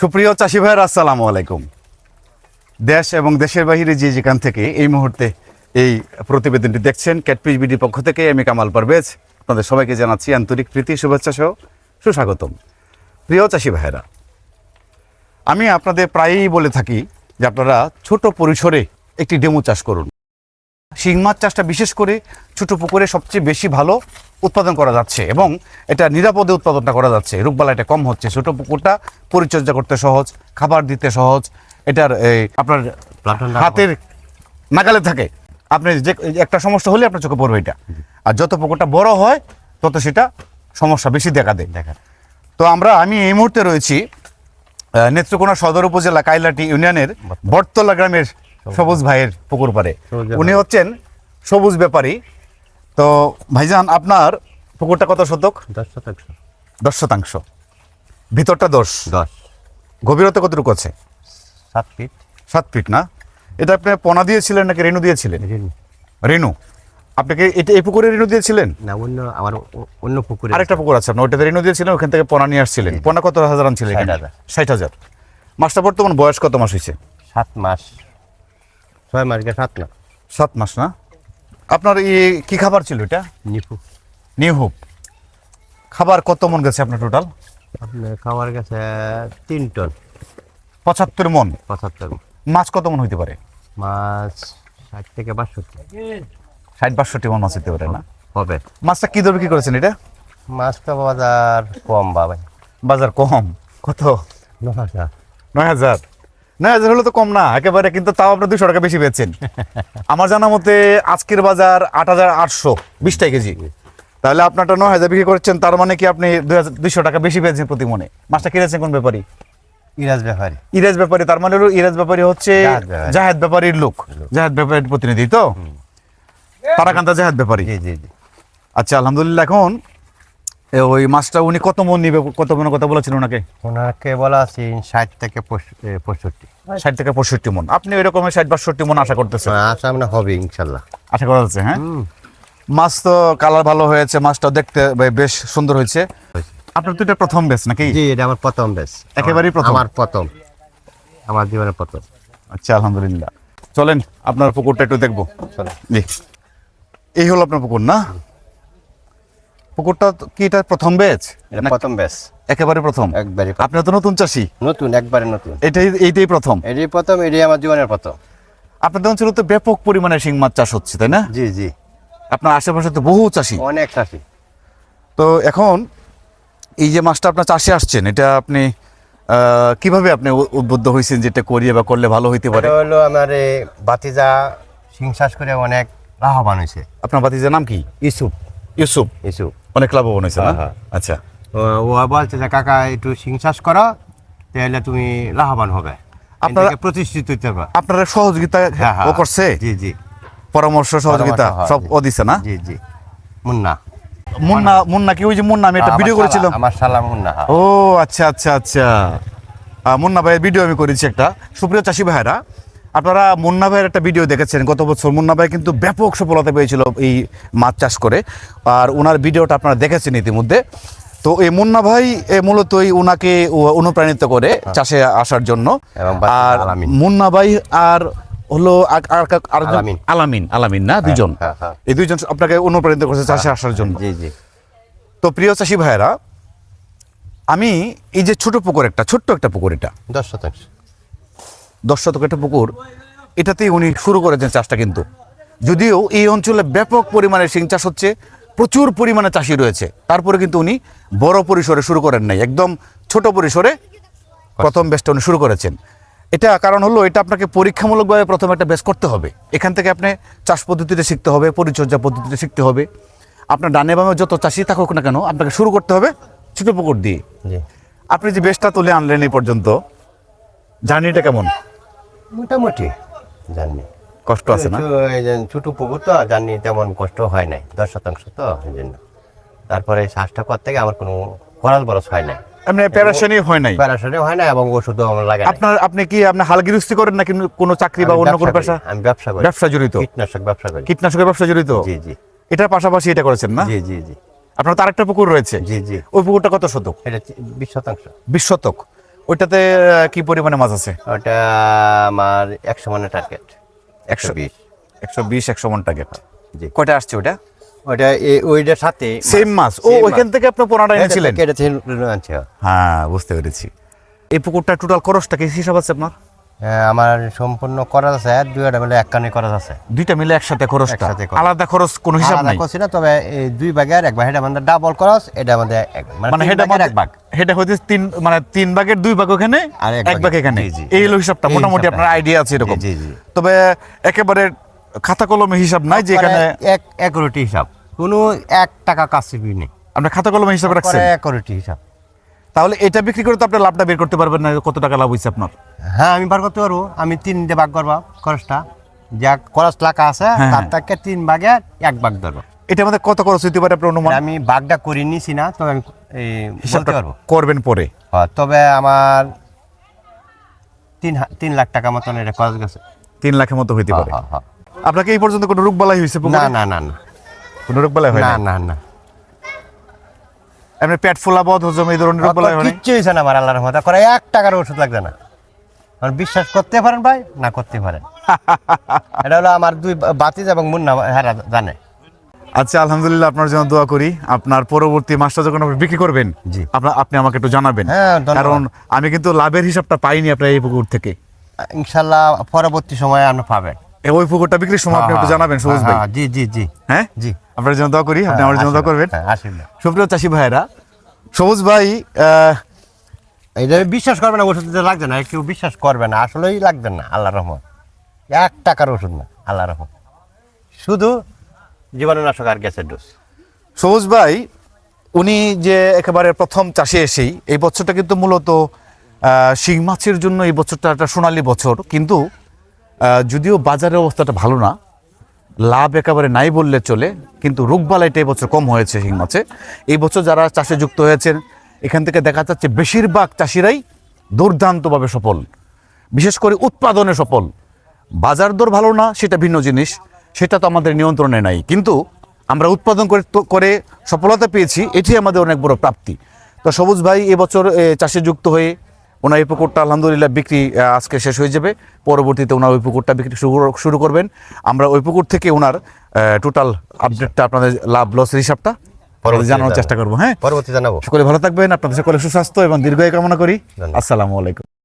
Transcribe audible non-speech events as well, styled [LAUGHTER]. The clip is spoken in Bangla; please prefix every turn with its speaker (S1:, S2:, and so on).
S1: সুপ্রিয় চাষি ভাইয়ের, আসসালামু আলাইকুম। দেশ এবং দেশের বাহিরে যে যেখান থেকে এই মুহূর্তে এই প্রতিবেদনটি দেখছেন ক্যাটপিস বিডির পক্ষ থেকে আমি কামাল পারভেজ। আপনাদের সবাইকে জানাচ্ছি আন্তরিক প্রীতি, শুভেচ্ছা সহ সুস্বাগতম। প্রিয় চাষি ভাইয়েরা, আমি আপনাদের প্রায়ই বলে থাকি যে আপনারা ছোট পরিসরে একটি ডেমো চাষ করুন। শিং মাছ চাষটা বিশেষ করে ছোট পুকুরে সবচেয়ে বেশি ভালো উৎপাদন করা যাচ্ছে এবং এটা নিরাপদে উৎপাদনটা করা যাচ্ছে। রোগবালাইটা কম হচ্ছে। ছোট পুকুরটা পরিচর্যা করতে সহজ খাবার দিতে সহজ এটার এই, আপনার হাতের নাগালে থাকে। আপনি যে একটা সমস্যা হলে আপনার চোখে পড়বে এটা। আর যত পুকুরটা বড় হয় তত সেটা সমস্যা বেশি দেখা দেয়। দেখা তো আমরা আমি এই মুহূর্তে রয়েছি নেত্রকোনা সদর উপজেলা কাইলাটি ইউনিয়নের বটতলা গ্রামের সবুজ ভাইয়ের পুকুর পারে উনি হচ্ছেন সবুজ ব্যাপারী। তো ভাইজান আপনার পুকুরটা কত শতক?
S2: দশ শতাংশ।
S1: দশ শতাংশ। ভিতরটা দশ।
S2: দশ।
S1: গভীরতা কতটুকু আছে?
S2: সাত ফিট।
S1: সাত ফিট না? এটা আপনি পোনা দিয়েছিলেন নাকি রেণু দিয়েছিলেন? রেণু। আপনাকে এটা এই পুকুরে রেণু দিয়েছিলেন?
S2: না অন্য আমার অন্য পুকুরে।
S1: আরেকটা পুকুর আছে আপনার ওইটাতে রেণু দিয়েছিলেন ওখান থেকে পোনা নিয়ে আসছিলেন। পোনা কত হাজার আনছিলেন
S2: ষাট হাজার।
S1: ষাট হাজার। মাসটা বর্তমান বয়স কত মাস হয়েছে?
S2: সাত মাস। ছয় মাস গে সাত না
S1: সাত মাস না? আপনার ই কি খাবার ছিল এটা?
S2: নিপু
S1: নিউ হোপ খাবার কত মন গেছে আপনার টোটাল
S2: আপনার খাবার গেছে তিন টন।
S1: পঁচাত্তর মন?
S2: পঁচাত্তর
S1: মাছ কত মন হইতে পারে?
S2: মাছ ষাট থেকে বাষট্টি।
S1: ষাট বাষট্টি মন মাছ হইতে পারে না?
S2: হবে।
S1: মাছটা কি দরে কি করেছেন এটা?
S2: মাছটা বাজার কম বাবা
S1: বাজার কম? কত?
S2: ন হাজার।
S1: নয় হাজার। হাজার হলে তো কম না। একেবারে কিন্তু তাও আপনি দুশো টাকা বেশি পেয়েছেন। [LAUGHS] আমার জানা মতে আজকের বাজার আট হাজার আটশো বিশ টাকা কেজি। তাহলে আপনারটা নয় হাজার বিক্রি করছেন তার মানে কি আপনি দুইশো টাকা বেশি পেয়েছেন প্রতি মনে মাছটা কিনেছেন কোন ব্যাপারী?
S2: ইরাজ ব্যাপারী।
S1: ইরাজ ব্যাপারী তার মানে হলো ইরাজ ব্যাপারী হচ্ছে
S2: জাহেদ
S1: ব্যাপারীর লোক। জাহেদ ব্যাপারীর প্রতিনিধি তো? তারাকান্তা জাহেদ ব্যাপারী।
S2: জি জি জি।
S1: আচ্ছা আলহামদুলিল্লাহ এখন ওই মাছটা উনি কত মন নিবে? কত মনের কথা বলেছেন ওনাকে?
S2: ওনাকে বলা আছে ষাট থেকে পঁয়ষট্টি।
S1: ষাট থেকে পঁয়ষট্টি মন। আপনি ওই রকমের ষাট বাষট্টি মন আশা করতেছেন?
S2: আশা মানে হবে ইনশাল্লাহ।
S1: আশা করা যাচ্ছে হ্যাঁ? মাছ তো কালার ভালো হয়েছে মাছটা দেখতে বেশ সুন্দর হয়েছে। আপনার তো এটা প্রথম বেশ নাকি?
S2: জি এটা আমার প্রথম বেশ
S1: একেবারেই প্রথম?
S2: আমার প্রথম। আমার জীবনের প্রথম।
S1: আচ্ছা আলহামদুলিল্লাহ। চলেন আপনার পুকুরটা একটু দেখব।
S2: চলো
S1: জি। এই হলো আপনার পুকুর না? পুকুরটা কি এটা প্রথম বেচ?
S2: এটা প্রথম বেশ
S1: একেবারে প্রথম?
S2: একবারে
S1: আপনি তো নতুন চাষি।
S2: নতুন একবারে নতুন।
S1: এটাই এইটাই প্রথম?
S2: এটাই প্রথম এটাই আমার জীবনের প্রথম।
S1: আপনাদের অঞ্চলে তো ব্যাপক পরিমাণে শিং মাছ চাষ হচ্ছে তাই না?
S2: জি জি।
S1: আপনার আশেপাশে তো বহু চাষি।
S2: অনেক চাষি।
S1: তো এখন এই যে মাছটা আপনার চাষে আসছেন এটা আপনি আহ, কীভাবে আপনি উদ্বুদ্ধ হয়েছেন যেটা করিয়ে বা করলে ভালো হইতে পারে?
S2: হলো আমার বাতিজা শিং চাষ করে অনেক লাভবান হয়েছে।
S1: আপনার ভাতিজার নাম কি?
S2: ইসুপ
S1: ইউসুফ?
S2: ইসুপ
S1: অনেক লাভবান হয়েছে না?
S2: হ্যাঁ, হ্যাঁ।
S1: আচ্ছা।
S2: ও- বলছে যে কাকা একটু সিং চাষ করো তাহলে তুমি লাভবান হবে।
S1: আপনারা-
S2: প্রতিষ্ঠিত হইতে পারবে
S1: আপনারা সহযোগিতা
S2: হ্যাঁ।
S1: ও করছে?
S2: জি জি।
S1: পরামর্শ সহযোগিতা
S2: হ্যাঁ,
S1: সব ও দিছে না?
S2: জি জি। মুন্না।
S1: মুন্না মুন্না কি ওই যে মুন্না আমি একটা ভিডিও করেছিলাম।
S2: আমার সালাম মুন্না।
S1: ও আচ্ছা আচ্ছা আচ্ছা। মুন্না ভাইয়ের ভিডিও আমি করেছি একটা। সুপ্রিয় চাষি ভাইরা আপনারা মুন্না ভাইয়ের একটা ভিডিও দেখেছেন গত বছর মুন্না ভাই কিন্তু ব্যাপক সফলতা পেয়েছিল এই মাছ চাষ করে আর ওনার ভিডিওটা আপনারা দেখেছেন ইতিমধ্যে। তো এই মুন্না ভাই এ, মূলত এই ওনাকে অনুপ্রাণিত করে চাষে আসার জন্য।
S2: হ্যাঁ।
S1: আর মুন্না ভাই আর হলো
S2: আলামিন।
S1: আলামিন না দুজন?
S2: হ্যাঁ, হ্যাঁ।
S1: এই দুইজন আপনাকে অনুপ্রাণিত করেছে চাষে আসার জন্য।
S2: জি জি।
S1: তো প্রিয় চাষি ভাইয়েরা আমি এই যে ছোট পুকুর একটা ছোট্ট একটা পুকুর এটা।
S2: দশ শতাংশ।
S1: দশ শতক একটা পুকুর এটাতেই উনি শুরু করেছেন চাষটা কিন্তু। যদিও এই অঞ্চলে ব্যাপক পরিমাণে শিং চাষ হচ্ছে প্রচুর পরিমাণে চাষি রয়েছে। তারপরে কিন্তু উনি বড় পরিসরে শুরু করেন নাই একদম ছোট পরিসরে প্রথম বেসটা উনি শুরু করেছেন। এটা কারণ হলো এটা আপনাকে পরীক্ষামূলকভাবে প্রথম একটা বেস করতে হবে। এখান থেকে আপনি চাষ পদ্ধতিতে শিখতে হবে পরিচর্যা পদ্ধতিতে শিখতে হবে। আপনার ডানে বামে যত চাষি থাকুক না কেন আপনাকে শুরু করতে হবে ছোট পুকুর দিয়ে। আপনি যে বেসটা তুলে আনলেন এই পর্যন্ত জার্নিটা কেমন?
S2: মোটামুটি জানি
S1: কষ্ট আছে না?
S2: একটু ছোট পুকুর তো জানি তেমন কষ্ট হয় নাই দশ শতাংশ তো এই জন্য। তারপরে শ্বাসটা করতে গিয়ে আমার কোনো করাল বরস হয় নাই।
S1: এমনি প্যারাশানি হয় নাই?
S2: প্যারাশনে হয় না এবং ওষুধও আমার লাগে না।
S1: আপনার আপনি কি আপনি হালগিরস্তি করেন নাকি কোনো চাকরি বা অন্য কোনো
S2: ব্যবসা?
S1: পেশা
S2: আমি ব্যবসা করি।
S1: ব্যবসা জড়িত?
S2: কীটনাশক ব্যবসা করি।
S1: কীটনাশকের ব্যবসা জড়িত?
S2: জি জি।
S1: এটার পাশাপাশি এটা করেছেন না?
S2: জি জি জি।
S1: আপনার তো আরেকটা পুকুর রয়েছে।
S2: জি জি।
S1: ওই পুকুরটা কত শতক?
S2: এটা বিশ শতাংশ।
S1: বিশ শতক। ওইটাতে কি পরিমাণে মাছ আছে?
S2: ওটা আমার একশো মানে টার্গেট একশো বিশ।
S1: একশো বিশ একশো মন টার্গেট
S2: জি।
S1: কয়টা আসছে ওটা
S2: ওটা ওইটার সাথে
S1: সেম মাছ। ও ওইখান থেকে আপনি পোনাটা এনেছিলেন? হ্যাঁ বুঝতে পেরেছি। এই পুকুরটা টোটাল খরচটা কি হিসাব আছে আপনার?
S2: আমার সম্পূর্ণ করা আছে দুইটা মিলে এক কানে করা আছে।
S1: দুইটা মিলে একসাথে খরচটা?
S2: খরচ।
S1: আলাদা খরচ কোনো হিসাব নাই?
S2: করছি না তবে এই দুই ভাগের এক ভাগ এটা আমাদের ডাবল খরচ এটা আমাদের
S1: মানে
S2: তিন
S1: হেডা
S2: ভাগের এক ভাগ।
S1: হেডা হইতে তিন মানে তিন ভাগের দুই ভাগ ওখানে
S2: আর এক ভাগ।
S1: এখানে। এই হলো হিসাবটা মোটামুটি আপনার আইডিয়া আছে এরকম।
S2: জি, জি।
S1: তবে একেবারে খাতা কলমে হিসাব নাই যে এখানে
S2: মানে এক এক রুটি হিসাব। কোনো এক টাকা কাছে নেই।
S1: আপনার খাতা কলমে হিসাব রাখছেন?
S2: পরে এক রুটি হিসাব।
S1: তাহলে এটা বিক্রি করে তো আপনি লাভটা বের করতে পারবেন না কত টাকা লাভ হয়েছে আপনার?
S2: হ্যাঁ আমি বার করতে পারব আমি তিনটে ভাগ করব খরচটা। যা খরচ টাকা আছে
S1: হ্যাঁ,
S2: তার
S1: হ্যাঁ।
S2: থেকে তিন ভাগে এক ভাগ ধরবো।
S1: এটা আমাদের কত খরচ হইতে পারে আপনার অনুমান?
S2: আমি ভাগটা করে নিছি না তবে আমি বলতে পারব।
S1: করবেন পরে।
S2: হ্যাঁ, তবে আমার তিন তিন লাখ টাকা মতন এটা খরচ গেছে।
S1: তিন লাখের মতো হইতে পারে। আপনাকে এই পর্যন্ত কোনো রোগ বালাই হয়েছে
S2: না না না না।
S1: কোনো রোগ বালাই হয়
S2: না
S1: না
S2: না।
S1: এমনি পেট ফোলা হজম এই ধরনের রোগ বালাই হয়
S2: কিচ্ছু হয়েছে না আমার আল্লাহর রহমতে। করে এক টাকার ওষুধ লাগবে না। বিশ্বাস করতে পারেন ভাই না করতে পারেন। [LAUGHS] এটা হলো আমার দুই বাতিজ এবং মুন্না হেরা জানে।
S1: আচ্ছা আলহামদুলিল্লাহ আপনার জন্য দোয়া করি। আপনার পরবর্তী মাসটা যখন আপনি বিক্রি করবেন
S2: জি।
S1: আপনার আপনি আমাকে একটু জানাবেন।
S2: হ্যাঁ,
S1: কারণ আমি কিন্তু লাভের হিসাবটা পাইনি আপনার এই পুকুর থেকে।
S2: ইনশাল্লাহ পরবর্তী সময়ে আপনি পাবেন।
S1: ওই পুকুরটা বিক্রির সময় আপনি একটু জানাবেন সবুজ ভাই।
S2: হ্যাঁ, জি জি জি।
S1: হ্যাঁ?
S2: জি।
S1: আপনার জন্য দোয়া করি আপনি আমার জন্য দোয়া করবেন।
S2: হ্যাঁ,
S1: সুপ্রিয় চাষি ভাইয়েরা সবুজ ভাই
S2: এটা বিশ্বাস করবে না ওষুধ লাগবে না কেউ বিশ্বাস করবে না আসলেই লাগবে না আল্লাহ রহমত। এক টাকার ওষুধ না আল্লাহ রহমত। শুধু জীবাণুনাশক আর গ্যাসের ডোজ।
S1: সবুজ ভাই উনি যে একেবারে প্রথম চাষে এসেই এই বছরটা কিন্তু মূলত শিং মাছের জন্য এই বছরটা একটা সোনালি বছর। কিন্তু যদিও বাজারের অবস্থাটা ভালো না লাভ একেবারে নাই বললে চলে, কিন্তু রোগবালাইটা এই বছর কম হয়েছে শিং মাছে। এই বছর যারা চাষে যুক্ত হয়েছেন, এখান থেকে দেখা যাচ্ছে বেশিরভাগ চাষিরাই দুর্দান্তভাবে সফল। বিশেষ করে উৎপাদনে সফল। বাজার দর ভালো না, সেটা ভিন্ন জিনিস, সেটা তো আমাদের নিয়ন্ত্রণে নাই। কিন্তু আমরা উৎপাদন করে করে সফলতা পেয়েছি, এটি আমাদের অনেক বড় প্রাপ্তি। তো সবুজ ভাই এবছর চাষে যুক্ত হয়ে ওনার এই পুকুরটা আলহামদুলিল্লাহ বিক্রি আজকে শেষ হয়ে যাবে। পরবর্তীতে ওনার ওই পুকুরটা বিক্রি শুরু- শুরু করবেন। আমরা ওই পুকুর থেকে ওনার টোটাল আপডেটটা আপনাদের লাভ লস হিসাবটা জানানোর চেষ্টা করব হ্যাঁ?
S2: পরবর্তী জানাব।
S1: সকলে ভালো থাকবেন আপনাদের সকলে সুস্বাস্থ্য এবং দীর্ঘায় কামনা করি। আসসালামু আলাইকুম।